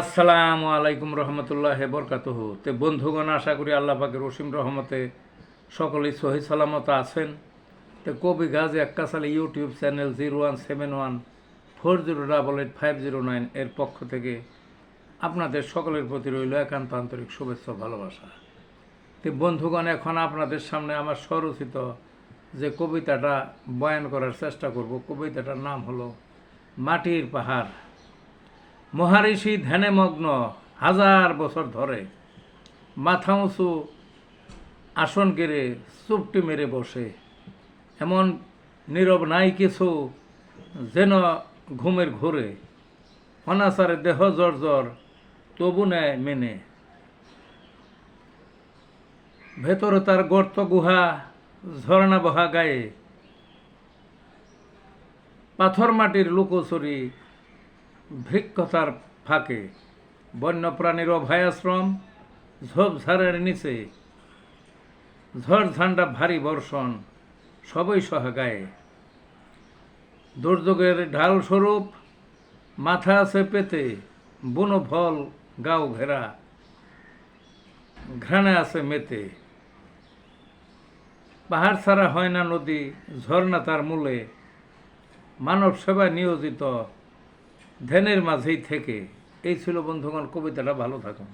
আসসালামু আলাইকুম রহমতুল্লাহ হে বরকাতহ। তে বন্ধুগণ, আশা করি আল্লাহ পাকের রসিম রহমতে সকলেই সহি সালামত আছেন। তে কবি Gazi এক্কাসালি YouTube channel zero one seven one, four zero double eight five zero nine এর পক্ষ থেকে আপনাদের সকলের প্রতি রইল একান্ত আন্তরিক শুভেচ্ছা ভালোবাসা। তে বন্ধুগণ, এখন আপনাদের সামনে আমার স্বরচিত যে কবিতাটা বয়ান করার চেষ্টা করব, কবিতাটার নাম হলো মাটির পাহাড়। মহারিষি ধ্যানে মগ্ন হাজার বছর ধরে মাথা উঁচু আসন কেড়ে চুপটি মেরে বসে। এমন নীরব নাই কিছু যেন ঘুমের ঘোরে। অনাচারে দেহ জ্বর তবু নেয় মেনে। ভেতরে তার গর্ত গুহা, ঝর্ণা বহা গায়ে। পাথর মাটির লুকোচুরি ভিক্ষতার ফাঁকে, বন্যপ্রাণীর অভয়াশ্রম ঝোপঝাড়ের নিচে, ঝড় ঝান্ডা ভারী বর্ষণ, সবই সহাগায়ে দুর্যোগের ঢাল স্বরূপ মাথা আছে পেতে, বুনো ফল, গাও ঘেরা, ঘ্রাণে আছে মেতে। পাহাড় ছাড়া হয় না নদী, ঝর্ণা তার মূলে, মানব সেবায় নিয়োজিত ধ্যানের মাঝেই থেকে। এই ছিল বন্ধুগণ কবিতাটা ভালো থাকুন।